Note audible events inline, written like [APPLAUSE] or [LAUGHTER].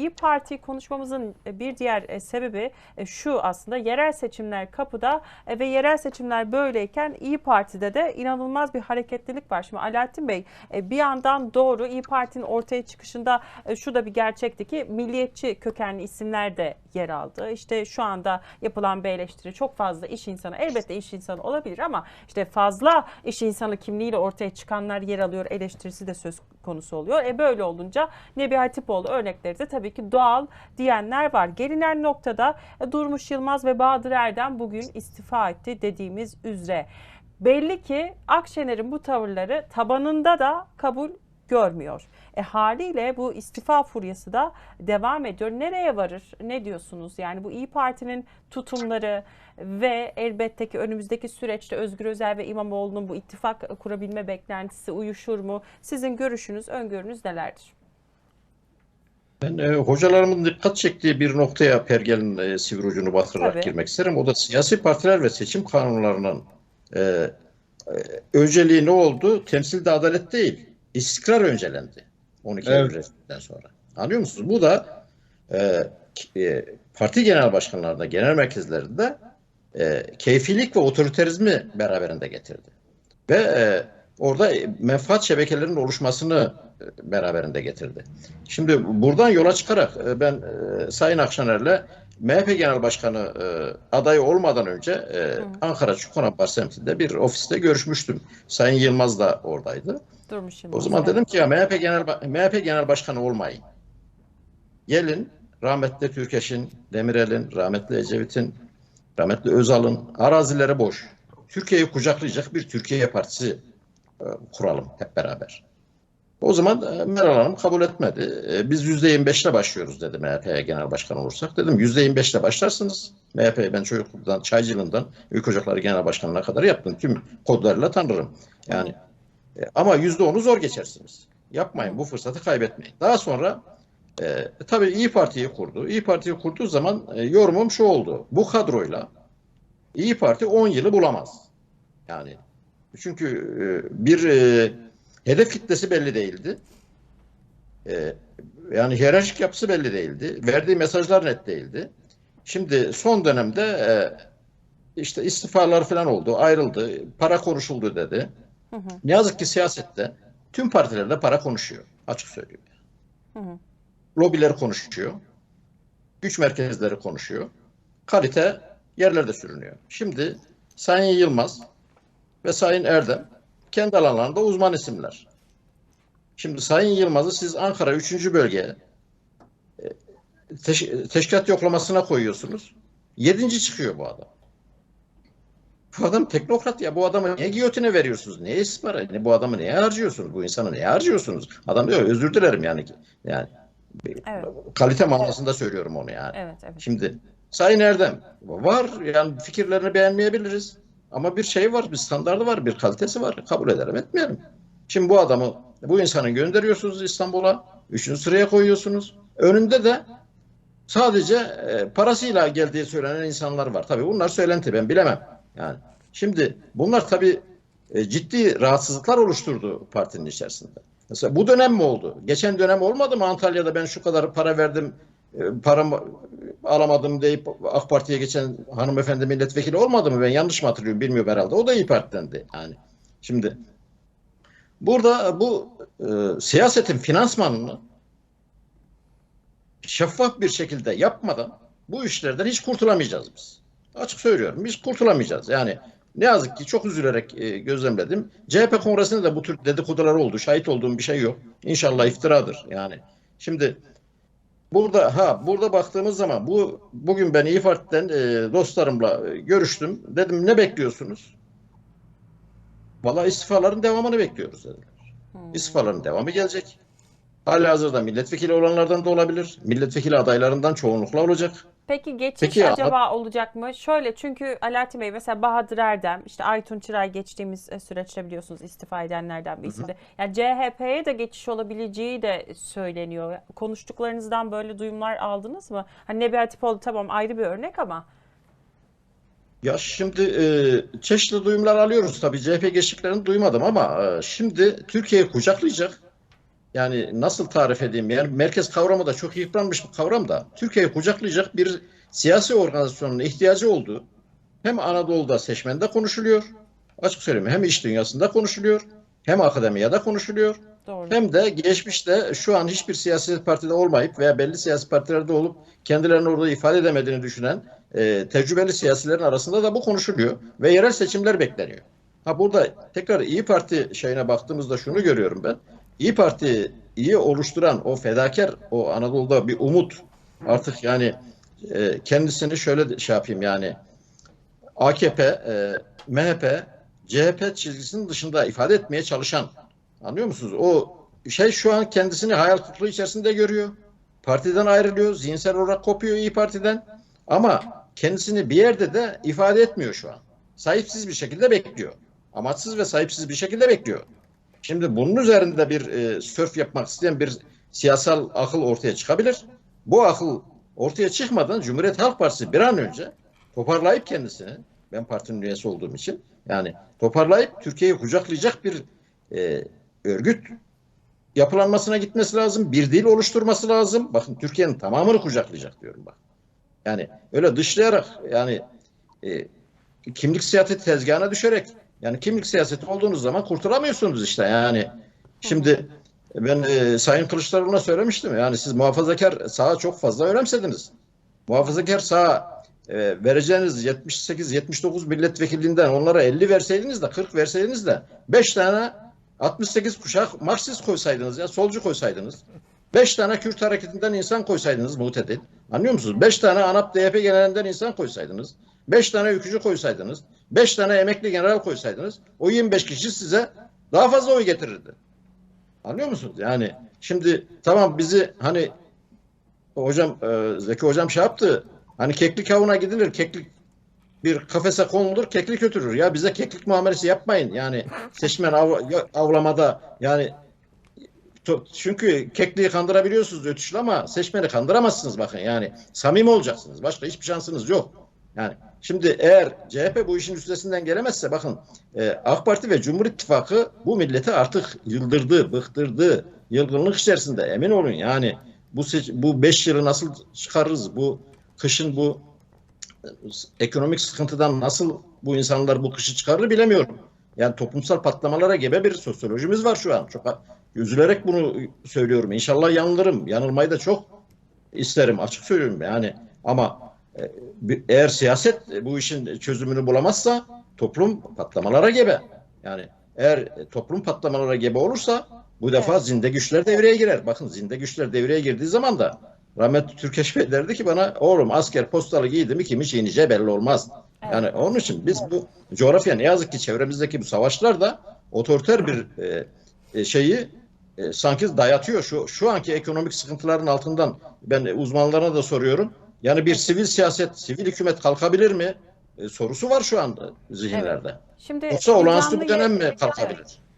İyi Parti konuşmamızın e, bir diğer e, sebebi e, şu aslında yerel seçimler kapıda ve yerel seçimler böyleyken İyi Parti'de de inanılmaz bir hareketlilik var. Şimdi Alaaddin Bey bir yandan doğru İyi Parti'nin ortaya çıkışında şu da bir gerçekti ki milliyetçi kökenli isimler de yer aldı. İşte şu anda yapılan bir eleştiri çok fazla iş insanı elbette iş insanı olabilir ama işte fazla iş insanı kimliğiyle ortaya çıkanlar yer alıyor eleştirisi de söz konusu oluyor. E böyle olunca Nebi Hatipoğlu örnekleri de tabii ki doğal diyenler var. Gelinen noktada e, Durmuş Yılmaz ve Bahadır Erdem bugün istifa etti dediğimiz üzere. Belli ki Akşener'in bu tavırları tabanında da kabul görmüyor. E haliyle bu istifa furyası da devam ediyor. Nereye varır? Ne diyorsunuz? Yani bu İyi Parti'nin tutumları ve elbette ki önümüzdeki süreçte Özgür Özel ve İmamoğlu'nun bu ittifak kurabilme beklentisi uyuşur mu? Sizin görüşünüz, öngörünüz nelerdir? Ben e, hocalarımın dikkat çektiği bir noktaya pergelin e, sivri ucunu batırarak Tabii. girmek isterim. O da siyasi partiler ve seçim kanunlarının e, e, önceliği ne oldu? Temsilde adalet değil, istikrar öncelendi. 12 Evet. Eylül'den sonra. Anlıyor musunuz? Bu da e, e, parti genel başkanlarında, genel merkezlerinde e, keyfilik ve otoriterizmi beraberinde getirdi. Ve e, orada menfaat şebekelerinin oluşmasını beraberinde getirdi. Şimdi buradan yola çıkarak e, ben e, Sayın Akşener'le MHP Genel Başkanı e, adayı olmadan önce Ankara Çukurova semtinde bir ofiste görüşmüştüm. Sayın Yılmaz da oradaydı. Durmuş Yılmaz. O zaman dedim ki ya MHP Genel MHP Genel Başkanı olmayın. Gelin rahmetli Türkeş'in, Demirel'in, rahmetli Ecevit'in, rahmetli Özal'ın arazileri boş. Türkiye'yi kucaklayacak bir Türkiye Partisi kuralım hep beraber. O zaman e, Meral Hanım kabul etmedi. E, Biz %25 ile başlıyoruz dedi MHP'ye genel başkan olursak. Dedim %25 ile başlarsınız. MHP'yi ben çocukluktan, çaycılığından Büyük Ocakları Genel Başkanı'na kadar yaptım. Tüm kodlarıyla tanırım. Yani e, ama %10'u zor geçersiniz. Yapmayın bu fırsatı kaybetmeyin. Daha sonra e, tabii İyi Parti'yi kurdu. İyi Parti'yi kurduğu zaman e, yorumum şu oldu. Bu kadroyla İyi Parti 10 yılı bulamaz. Yani çünkü e, bir e, hedef kitlesi belli değildi. E, yani hiyerarşik yapısı belli değildi. Verdiği mesajlar net değildi. Şimdi son dönemde e, işte istifalar falan oldu, ayrıldı, para konuşuldu dedi. Hı hı. Ne yazık ki siyasette tüm partilerde para konuşuyor. Açık söyleyeyim. Hı hı. Lobiler konuşuyor. Güç merkezleri konuşuyor. Kalite yerlerde sürünüyor. Şimdi Sayın Yılmaz ve Sayın Erdem kendi alanlarında uzman isimler. Şimdi Sayın Yılmaz'ı siz Ankara 3. bölgeye teş- teşkilat yoklamasına koyuyorsunuz. 7. çıkıyor bu adam. Bu adam teknokrat ya. Bu adamı niye giyotine veriyorsunuz? Niye istihbara? Bu adamı neye harcıyorsunuz? Bu insanı neye harcıyorsunuz? Adam diyor özür dilerim yani. Yani Evet. kalite manasında söylüyorum onu yani. Evet, evet. Şimdi Sayın Erdem var yani fikirlerini beğenmeyebiliriz. Ama bir şey var, bir standardı var, bir kalitesi var. Kabul ederim, etmeyelim. Şimdi bu adamı, bu insanı gönderiyorsunuz İstanbul'a. Üçüncü sıraya koyuyorsunuz. Önünde de sadece e, parasıyla geldiği söylenen insanlar var. Tabii bunlar söylenti ben bilemem. Yani şimdi bunlar tabii e, ciddi rahatsızlıklar oluşturdu partinin içerisinde. Mesela bu dönem mi oldu? Geçen dönem olmadı mı Antalya'da ben şu kadar para verdim, e, paramı alamadım deyip AK Parti'ye geçen hanımefendi milletvekili olmadı mı? Ben yanlış mı hatırlıyorum bilmiyorum herhalde. O da İyi Parti'dendi yani. Şimdi burada bu e, siyasetin finansmanını şeffaf bir şekilde yapmadan bu işlerden hiç kurtulamayacağız biz. Açık söylüyorum. Biz kurtulamayacağız. Yani ne yazık ki çok üzülerek e, gözlemledim. CHP kongresinde de bu tür dedikodular oldu. Şahit olduğum bir şey yok. İnşallah iftiradır. Yani şimdi burada ha burada baktığımız zaman bu bugün ben İYİ Parti'den e, dostlarımla e, görüştüm. Dedim ne bekliyorsunuz? Vallahi istifaların devamını bekliyoruz dediler. Hmm. İstifaların devamı gelecek. Halihazırda milletvekili olanlardan da olabilir. Milletvekili adaylarından çoğunlukla olacak. Peki geçiş Peki ya- acaba olacak mı? Şöyle çünkü Alaaddin Bey mesela Bahadır Erdem, işte Aytun Çıray geçtiğimiz e, süreçte biliyorsunuz istifa edenlerden bir isimdi. Yani CHP'ye de geçiş olabileceği de söyleniyor. Konuştuklarınızdan böyle duyumlar aldınız mı? Hani Nebi Hatipoğlu tamam ayrı bir örnek ama. Ya şimdi e, çeşitli duyumlar alıyoruz tabii. CHP geçtiklerini duymadım ama e, şimdi Türkiye'yi kucaklayacak yani nasıl tarif edeyim? Yani merkez kavramı da çok yıpranmış bir kavram da Türkiye'yi kucaklayacak bir siyasi organizasyonun ihtiyacı olduğu hem Anadolu'da seçmende konuşuluyor. Açık söyleyeyim hem iş dünyasında konuşuluyor hem akademiyada konuşuluyor. Doğru. Hem de geçmişte şu an hiçbir siyasi partide olmayıp veya belli siyasi partilerde olup kendilerini orada ifade edemediğini düşünen e, tecrübeli siyasilerin arasında da bu konuşuluyor ve yerel seçimler bekleniyor. Ha burada tekrar İyi Parti şeyine baktığımızda şunu görüyorum ben. İyi Parti iyi oluşturan o fedakar o Anadolu'da bir umut artık yani e, kendisini şöyle şey yapayım yani AKP, e, MHP, CHP çizgisinin dışında ifade etmeye çalışan anlıyor musunuz? O şey şu an kendisini hayal kırıklığı içerisinde görüyor. Partiden ayrılıyor, zihinsel olarak kopuyor İyi Parti'den ama kendisini bir yerde de ifade etmiyor şu an. Sahipsiz bir şekilde bekliyor. Amaçsız ve sahipsiz bir şekilde bekliyor. Şimdi bunun üzerinde bir e, sörf yapmak isteyen bir siyasal akıl ortaya çıkabilir. Bu akıl ortaya çıkmadan Cumhuriyet Halk Partisi bir an önce toparlayıp kendisini, ben partinin üyesi olduğum için, yani toparlayıp Türkiye'yi kucaklayacak bir e, örgüt yapılanmasına gitmesi lazım. Bir dil oluşturması lazım. Bakın Türkiye'nin tamamını kucaklayacak diyorum bak. Yani öyle dışlayarak yani e, kimlik siyaseti tezgahına düşerek yani kimlik siyaseti olduğunuz zaman kurtulamıyorsunuz işte yani. Şimdi ben e, Sayın Kılıçdaroğlu'na söylemiştim yani siz muhafazakar sağa çok fazla önemsediniz. Muhafazakar sağa e, vereceğiniz 78-79 milletvekilliğinden onlara 50 verseydiniz de 40 verseydiniz de 5 tane 68 kuşak Marksist koysaydınız ya solcu koysaydınız. 5 tane Kürt hareketinden insan koysaydınız mutedil. Anlıyor musunuz? 5 tane ANAP DYP genelinden insan koysaydınız. 5 tane ülkücü koysaydınız. 5 tane emekli general koysaydınız. O 25 kişi size daha fazla oy getirirdi. Anlıyor musunuz? Yani şimdi tamam bizi hani hocam e, Zeki hocam şey yaptı. Hani keklik avına gidilir. Keklik bir kafese konulur, keklik götürür. Ya bize keklik muamelesi yapmayın. Yani seçmen av, avlamada yani çünkü kekliği kandırabiliyorsunuz ötüşle ama seçmeni kandıramazsınız bakın yani. Samimi olacaksınız. Başka hiçbir şansınız yok. Yani şimdi eğer CHP bu işin üstesinden gelemezse bakın e, AK Parti ve Cumhur İttifakı bu milleti artık yıldırdı, bıktırdı. Yılgınlık içerisinde emin olun yani bu bu 5 yılı nasıl çıkarırız? Bu kışın bu ekonomik sıkıntıdan nasıl bu insanlar bu kışı çıkarır bilemiyorum. Yani toplumsal patlamalara gebe bir sosyolojimiz var şu an. Çok üzülerek bunu söylüyorum. İnşallah yanılırım. Yanılmayı da çok isterim. Açık söylüyorum yani. Ama e, eğer siyaset bu işin çözümünü bulamazsa toplum patlamalara gebe. Yani eğer e, toplum patlamalara gebe olursa bu defa Evet. zinde güçler devreye girer. Bakın zinde güçler devreye girdiği zaman da rahmetli Türkeş Bey [LAUGHS] derdi ki bana oğlum asker postalı giydi mi kimi çiğneyeceği belli olmaz. Yani onun için biz bu coğrafya ne yazık ki çevremizdeki bu savaşlar da otoriter bir e, e, şeyi e, sanki dayatıyor. Şu şu anki ekonomik sıkıntıların altından ben uzmanlarına da soruyorum. Yani bir sivil siyaset, sivil hükümet kalkabilir mi? E, sorusu var şu anda zihinlerde. Şimdi Yoksa olağanüstü bir dönem mi kalkabilir?